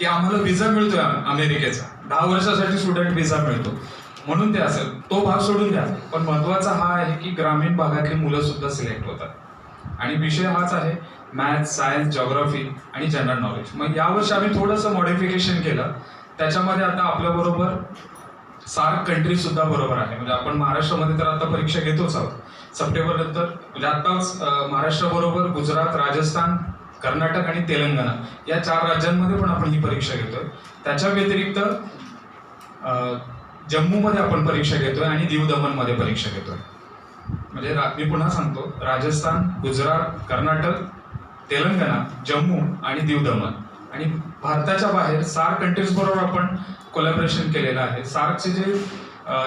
की आम्हाला व्हिसा मिळतोय अमेरिकेचा. दहा वर्षासाठी स्टुडंट व्हिसा मिळतो. म्हणून ते असेल. तो भाग सोडून द्या. पण महत्त्वाचा हा आहे की ग्रामीण भागातली मुलं सुद्धा सिलेक्ट होतात. आणि विषय हाच आहे. मॅथ सायन्स जॉग्राफी आणि जनरल नॉलेज मग यावर्षी आम्ही थोडंसं मॉडिफिकेशन केलं. त्याच्यामध्ये आता आपल्याबरोबर सार्क कंट्री सुद्धा बरोबर आहे. म्हणजे आपण महाराष्ट्रामध्ये तर आता परीक्षा घेतोच आहोत. सप्टेंबर नंतर म्हणजे आताच महाराष्ट्राबरोबर गुजरात राजस्थान कर्नाटक आणि तेलंगणा या चार राज्यांमध्ये पण आपण ही परीक्षा घेतोय. त्याच्या व्यतिरिक्त जम्मूमध्ये आपण परीक्षा घेतोय आणि दीव दमनमध्ये परीक्षा घेतोय. म्हणजे मी पुन्हा सांगतो राजस्थान गुजरात कर्नाटक तेलंगणा जम्मू आणि दीव दमन आणि भारताच्या बाहेर सार्क कंट्रीज बरोबर आपण कोलॅबरेशन केलेलं आहे. सार्कचे जे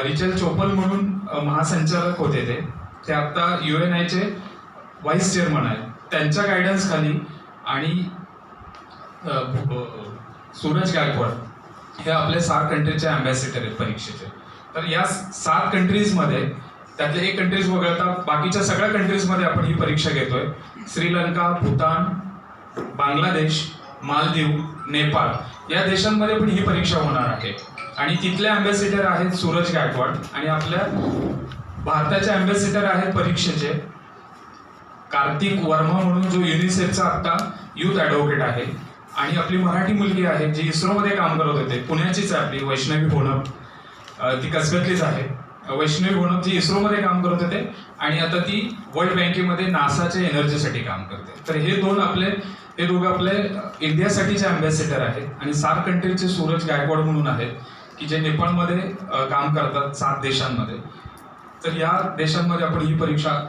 रिचल चोपल म्हणून महासंचालक होते ते ते आत्ता यु एन आयचे व्हाईस चेअरमन आहेत. त्यांच्या गायडन्स खाली आणि सूरज गायकवाड हे आपले सात कंट्रीचे अँबॅसेडर आहेत परीक्षेचे. तर या सात कंट्रीजमध्ये त्यातले एक कंट्रीज वगळता बाकीच्या सगळ्या कंट्रीजमध्ये आपण ही परीक्षा घेतोय. श्रीलंका भूतान बांगलादेश मालदीव नेपाळ या देशांमध्ये पण ही परीक्षा होणार आहे. आणि तिथले अँबॅसेडर आहेत सूरज गायकवाड आणि आपल्या भारताचे अँबॅसेडर आहेत परीक्षेचे कार्तिक वर्मा म्हणून जो युनिसेफचा आता युथ ॲडव्होकेट आहे. आणि आपली मराठी मुलगी आहे जी इस्रोमध्ये काम करत होते पुण्याचीच आहे आपली वैष्णवी होणप ती कसब्यातलीच आहे. वैष्णवी होणप जी इस्रोमध्ये काम करत होते आणि आता ती वर्ल्ड बँकेमध्ये नासाच्या एनर्जीसाठी काम करते. तर हे दोन आपले हे दोघं आपले इंडियासाठीचे अँबॅसेडर आहेत आणि सात कंट्रीचे सूरज गायकवाड म्हणून आहेत की जे नेपाळमध्ये काम करतात सात देशांमध्ये. तर या देशांमध्ये आपण ही परीक्षा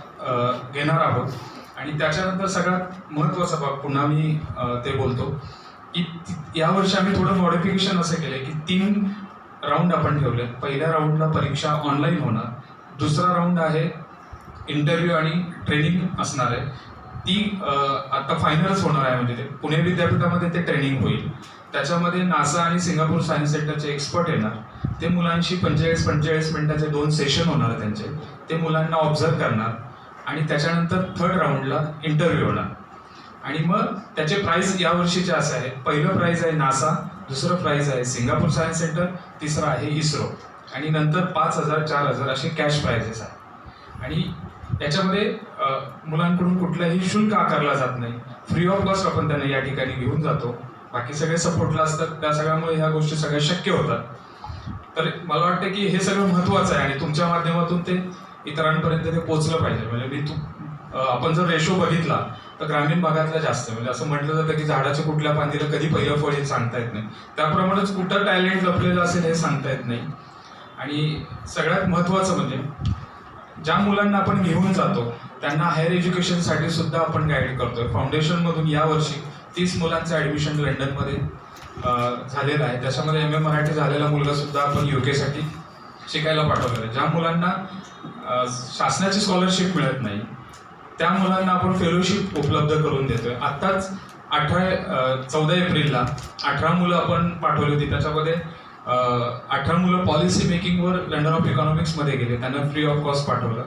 घेणार आहोत. आणि त्याच्यानंतर सगळ्यात महत्त्वाचा भाग पुन्हा मी ते बोलतो की यावर्षी आम्ही थोडं मॉडिफिकेशन असं केलं की तीन राऊंड आपण ठेवले पहिल्या राऊंडला परीक्षा ऑनलाईन होणार. दुसरा राऊंड आहे इंटरव्ह्यू आणि ट्रेनिंग असणार आहे. ती आता फायनलच होणार आहे म्हणजे ते. पुणे विद्यापीठामध्ये ते ट्रेनिंग होईल. त्याच्यामध्ये नासा आणि सिंगापूर सायन्स सेंटरचे एक्सपर्ट येणार. ते मुलांशी पंचेचाळीस पंचेचाळीस मिनिटाचे दोन सेशन होणार आहे त्यांचे. ते मुलांना ऑब्झर्व करणार. आणि त्याच्यानंतर थर्ड राऊंडला इंटरव्ह्यूला आणि मग त्याचे प्राईज या वर्षीचे असे आहेत पहिलं प्राईज आहे नासा दुसरं प्राईज आहे सिंगापूर सायन्स सेंटर तिसरं आहे इस्रो. आणि नंतर पाच हजार चार हजार असे कॅश प्राइजेस आहेत. आणि त्याच्यामध्ये मुलांकडून कुठलंही शुल्क आकारला जात नाही. फ्री ऑफ कॉस्ट आपण त्यांना या ठिकाणी घेऊन जातो. बाकी सगळे सपोर्टला असतात. त्या सगळ्यामुळे ह्या गोष्टी सगळ्या शक्य होतात. तर मला वाटतं की हे सगळं महत्त्वाचं आहे आणि तुमच्या माध्यमातून ते इतरांपर्यंत ते पोचलं पाहिजे. म्हणजे मी तू आपण जर रेशो बघितला तर ग्रामीण भागातला जास्त. म्हणजे असं म्हटलं जातं की झाडाच्या कुठल्या फांदीला कधी पहिलं फळ हे सांगता येत नाही. त्याप्रमाणेच कुठं टॅलेंट लपलेलं असेल हे सांगता येत नाही. आणि सगळ्यात महत्त्वाचं म्हणजे ज्या मुलांना आपण घेऊन जातो त्यांना हायर एज्युकेशनसाठी सुद्धा आपण गाईड करतोय. फाउंडेशनमधून यावर्षी तीस मुलांचं ॲडमिशन लंडनमध्ये झालेलं आहे. त्याच्यामध्ये एम ए मराठी झालेला मुलगा सुद्धा आपण यू केसाठी शिकायला पाठवलेला आहे. ज्या मुलांना शासनाची स्कॉलरशिप मिळत नाही. त्या मुलांना आपण फेलोशिप उपलब्ध करून देतोय. आत्ताच अठरा चौदा एप्रिलला अठरा मुलं आपण पाठवली होती. त्याच्यामध्ये अठरा मुलं पॉलिसी मेकिंगवर लंडन ऑफ इकॉनॉमिक्समध्ये गेले. त्यांना फ्री ऑफ कॉस्ट पाठवलं.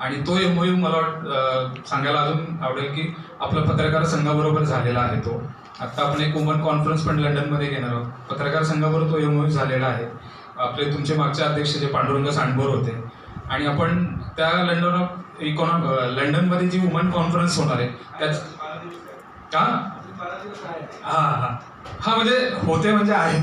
आणि तो एम मला यू मला सांगायला अजून आवडेल की आपला पत्रकार संघाबरोबर झालेला आहे तो. आता आपण एक वुमन कॉन्फरन्स पण लंडनमध्ये घेणार आहोत. पत्रकार संघाबरोबर तो एम मोयू झालेला आहे. आपले तुमचे मागचे अध्यक्ष जे पांडुरंग सांडभोर होते आणि आपण त्या लंडन ऑफ इकॉनॉम लंडनमध्ये जी वुमन कॉन्फरन्स होणार आहे त्याच का? हा हा. हा म्हणजे होते म्हणजे आहेत.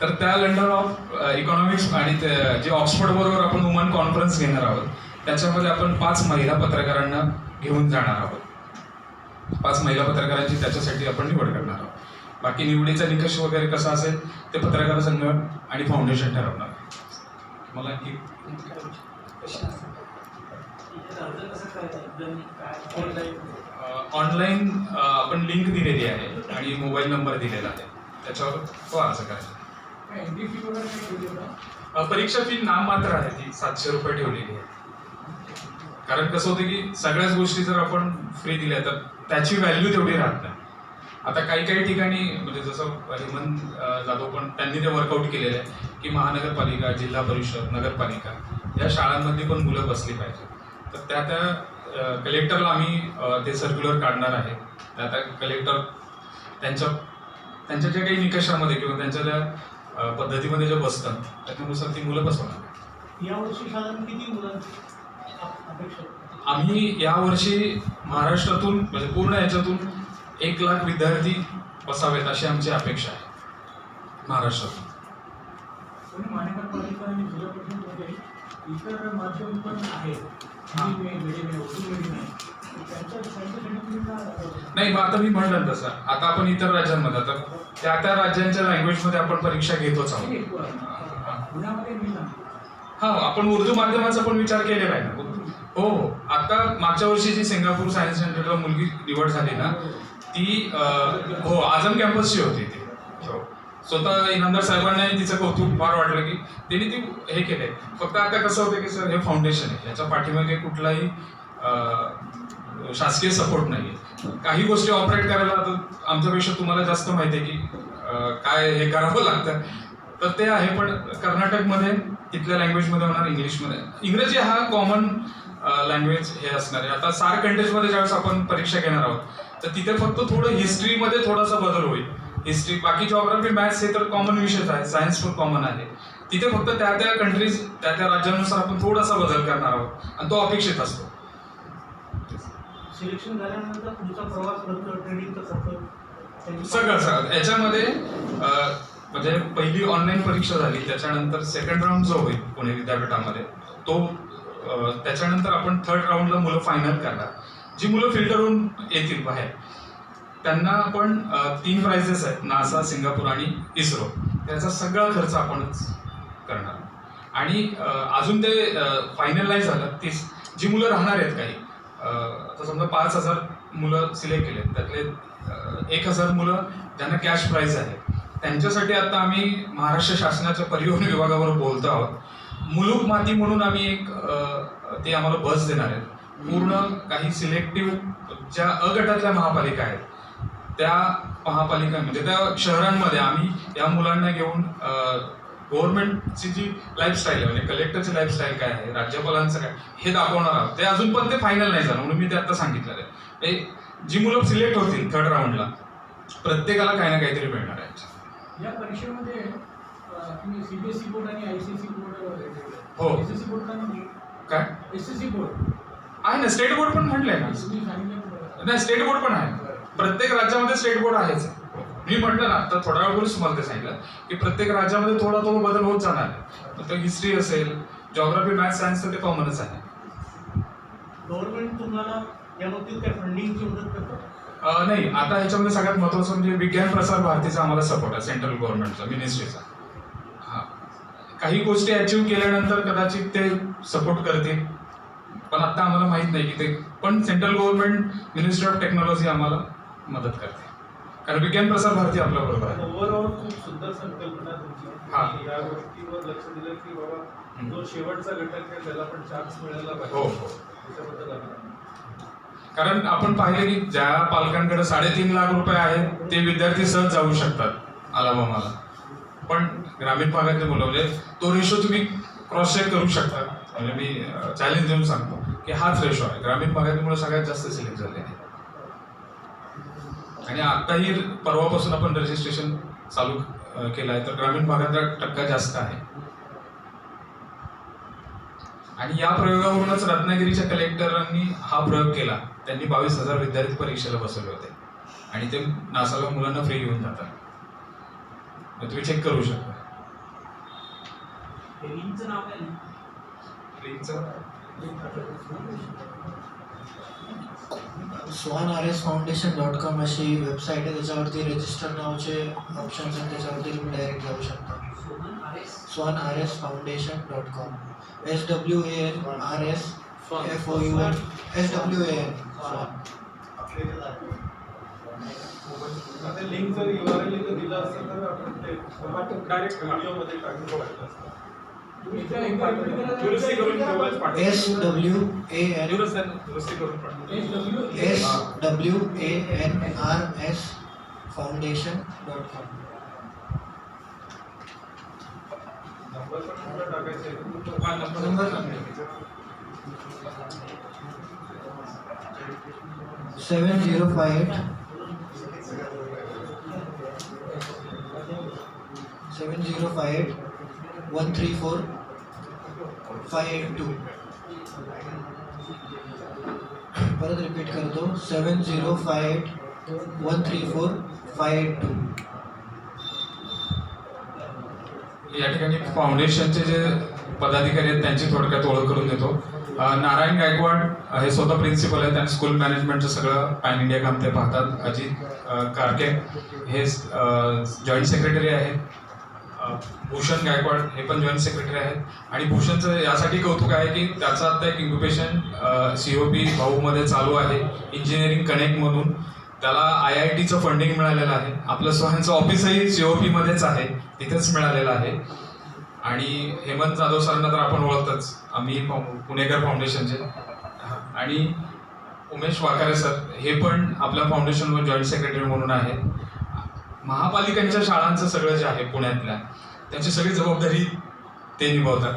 तर त्या लंडन ऑफ इकॉनॉमिक्स आणि ते- जे ऑक्सफोर्ड बरोबर आपण वुमन कॉन्फरन्स घेणार आहोत त्याच्यामध्ये आपण पाच महिला पत्रकारांना घेऊन जाणार आहोत. पाच महिला पत्रकारांची त्याच्यासाठी आपण निवड करणार आहोत. बाकी निवडीचा निकष वगैरे कसा असेल ते पत्रकार संघ आणि फाउंडेशन ठरवणार. मला की ऑनलाईन आपण लिंक दिलेली आहे आणि मोबाईल नंबर दिलेला आहे. त्याच्यावर तो अर्ज करायचा. परीक्षा फी नाममात्र आहे ती सातशे रुपये ठेवलेली आहे. कारण कसं होतं की सगळ्याच गोष्टी जर आपण फ्री दिल्या तर त्याची व्हॅल्यू तेवढी राहत नाही. आता काही काही ठिकाणी म्हणजे जसं हेमंत जाधव पण त्यांनी ते वर्कआउट केलेलं आहे. की महानगरपालिका जिल्हा परिषद नगरपालिका या शाळांमध्ये पण मुलं बसली पाहिजे तर त्या त्या कलेक्टरला आम्ही ते सर्क्युलर काढणार आहे. त्या त्या कलेक्टर त्यांच्या त्यांच्या ज्या काही निकषामध्ये किंवा त्यांच्या ज्या पद्धतीमध्ये जे बसतं त्याच्यानुसार ती मुलं बसवणार यावर्षी साधारण किती मुलांची? आम्ही यावर्षी महाराष्ट्रातून म्हणजे पूर्ण याच्यातून एक लाख विद्यार्थी बसावेत अशी आमची अपेक्षा आहे. महाराष्ट्रातून. आणि जिल्हा परिषदमध्ये इतर माध्यम पण आहेत. हिंदी मे- मीडियम आहे उर्दू मीडियम आहे त्यांच्या त्यांच्यासाठी तुम्ही काय नाही मग आता मी म्हणलं तसं. आता आपण इतर राज्यांमध्ये आता त्या त्या राज्यांच्या लँग्वेजमध्ये आपण परीक्षा घेतोच आहोत. हा. आपण उर्दू माध्यमाचा पण विचार केलेला आहे ना. हो हो. आता मागच्या वर्षी जी सिंगापूर सायन्स सेंटरला मुलगी निवड झाली ना ती हो आझम कॅम्पसची होती ती. हो. स्वतः इनामदार साहेबांनाही तिचं कौतुक फार वाटलं की त्यांनी ती हे केलंय. फक्त आता कसं होतं की सर हे फाउंडेशन आहे. याच्या पाठीमागे कुठलाही शासकीय सपोर्ट नाही काही गोष्टी ऑपरेट करायला आता आमच्यापेक्षा तुम्हाला जास्त माहिती आहे की काय हे करावं लागतं. तर ते आहे पण कर्नाटकमध्ये तिथल्या लँग्वेजमध्ये होणार इंग्लिशमध्ये. इंग्रजी हा कॉमन लँग्वेज हे असणार आहे. आता सार कंट्रीजमध्ये ज्यावेळेस आपण परीक्षा घेणार आहोत तर तिथे फक्त थोडं हिस्ट्रीमध्ये थोडासा बदल होईल. हिस्ट्री बाकी जॉग्राफी मॅथ्स हे तर कॉमन विषयच आहे. सायन्स पण कॉमन आहे. तिथे फक्त त्या त्या कंट्रीज त्या त्या राज्यानुसार आपण थोडासा बदल करणार आहोत. आणि तो अपेक्षित असतो. सिलेक्शन झाल्यानंतर प्रवास ट्रेनिंगचा सगळं सगळं. याच्यामध्ये म्हणजे पहिली ऑनलाईन परीक्षा झाली. त्याच्यानंतर सेकंड राऊंड जो होईल पुणे विद्यापीठामध्ये तो त्याच्यानंतर आपण थर्ड राऊंडला मुलं फायनल करणार. जी मुलं फिल्टर होऊन येतील बाहेर. त्यांना आपण तीन प्राइजेस आहेत नासा सिंगापूर आणि इस्रो. त्याचा सगळा खर्च आपणच करणार. आणि अजून ते फायनल नाही झालं तीस जी मुलं राहणार आहेत काही आता समजा पाच हजार मुलं सिलेक्ट केले त्यातले एक हजार मुलं ज्यांना कॅश प्राईज आहे. त्यांच्यासाठी आता आम्ही महाराष्ट्र शासनाच्या परिवहन विभागावर बोलतो आहोत. मुलूक माती म्हणून आम्ही एक ते आम्हाला बस देणार आहेत. पूर्ण काही सिलेक्टिव्ह ज्या अ गटातल्या महापालिका आहेत त्या महापालिका म्हणजे त्या शहरांमध्ये आम्ही या मुलांना घेऊन गव्हर्नमेंटची जी लाईफस्टाईल आहे म्हणजे कलेक्टरची लाईफस्टाईल काय आहे राज्यपालांचं काय हे दाखवणार आहोत. ते अजून पण ते फायनल नाही झालं म्हणून मी ते आता सांगितलेलं आहे. हे जी मुलं सिलेक्ट होतील थर्ड राऊंडला प्रत्येकाला काही ना काहीतरी मिळणार आहे या परीक्षेमध्ये सीबीएसई बोर्ड आणि आयसीएसई बोर्ड हो. एसएससी बोर्ड का नाही? काय? एसएससी बोर्ड आहे ना स्टेट बोर्ड पण म्हटलंय ना. सांगितलं. नाही स्टेट बोर्ड पण आहे. प्रत्येक राज्यामध्ये स्टेट बोर्ड आहेच. मी म्हटलं ना आता थोड्या वेळपूर्वीच तुम्हाला ते सांगितलं की प्रत्येक राज्यामध्ये थोडा थोडा बदल होत जाणार आहे. तर हिस्ट्री असेल जॉग्राफी मॅथ सायन्स तर ते कॉमनच आहे. गव्हर्नमेंट तुम्हाला या बाबतीत काय फंडिंगची मदत करतं? नाही आता ह्याच्यामध्ये सगळ्यात महत्वाचं म्हणजे विज्ञान प्रसार भारतीचा आम्हाला सपोर्ट आहे सेंट्रल गव्हर्नमेंटचा मिनिस्ट्रीचा हा. काही गोष्टी अचीव्ह केल्यानंतर कदाचित ते सपोर्ट करतील. पण आता आम्हाला माहीत नाही की ते पण central government ministry of technology आम्हाला मदत करते. कारण विज्ञान प्रसार भारती आपल्या बरोबर आहे. ओव्हरऑल खूप सुंदर संकल्पना तुमची. हा. या गोष्टीवर लक्ष दिलं की बाबा जो शेवटचा घटक आहे त्याला पण चान्स मिळायला हो पाहिजे. हो त्याच्याबद्दल आपण कारण आपण पाहिलं की ज्या पालकांकडे साडेतीन लाख रुपये आहेत ते विद्यार्थी सहज जाऊ शकतात आलाबामाला पण ग्रामीण भागातले मुलं म्हणजे तो रेशो तुम्ही क्रॉस चेक करू शकता. म्हणजे मी चॅलेंज देऊन सांगतो की हाच रेशो आहे. ग्रामीण भागातली मुलं सगळ्यात जास्त सिलेक्ट झाले आहे आणि आताही परवापासून आपण रजिस्ट्रेशन चालू केलं आहे. तर ग्रामीण भागातला टक्का जास्त आहे. आणि या प्रयोगावरूनच रत्नागिरीच्या कलेक्टरांनी हा प्रयोग केला. त्यांनी बावीस हजार विद्यार्थी परीक्षेला बसवले होते. आणि ते नासाला मुलांना फ्री घेऊन जातात. मग तुम्ही चेक करू शकता. नाव काय फ्रीचं Swan R S foundation dot com अशी वेबसाईट आहे त्याच्यावरती रजिस्टर नावाचे ऑप्शन्स आहेत त्याच्यावरती तुम्ही डायरेक्ट जाऊ शकता. Swan R S foundation dot com. S W A N R S F O U N S W A N Swan link जर यू आर एल दिला असेल तर आपण ते डायरेक्ट व्हिडिओमध्ये टाकून बघायचं असतं एस डब्ल्यू ए एन दुरुस्ती दुरुस्ती करून पाठवलं. S W A N R S foundation dot com number पण कुठं टाकायचं आहे? हा, number- number seven zero five eight seven zero five eight one three four five eight two परत रिपीट करतो. Seven zero five eight one three four five eight two या ठिकाणी फाउंडेशनचे जे पदाधिकारी आहेत त्यांची थोडक्यात ओळख करून देतो. नारायण गायकवाड हे स्वतः प्रिन्सिपल आहेत आणि स्कूल मॅनेजमेंटचं सगळं पॅन इंडिया काम ते पाहतात. अजित कारके हे जॉईंट सेक्रेटरी आहेत. भूषण गायकवाड हे पण जॉईंट सेक्रेटरी आहेत. आणि भूषणचं यासाठी कौतुक आहे की त्याचं आता एक इन्क्युबेशन सी ओ पी भाऊमध्ये चालू आहे इंजिनिअरिंग कनेक्ट म्हणून. त्याला आय आय टीचं फंडिंग मिळालेलं आहे. आपलं स्वयंचं ऑफिसही सी ओ पीमध्येच आहे तिथेच मिळालेलं आहे. आणि हेमंत जाधव सरांना तर आपण ओळखतच. आम्ही पुणेकर फाउंडेशनचे आणि उमेश वाकारे सर हे पण आपल्या फाउंडेशनवर जॉईंट सेक्रेटरी म्हणून आहेत. महापालिकांच्या शाळांचं सगळं जे आहे पुण्यातल्या त्यांची सगळी जबाबदारी ते निभावतात.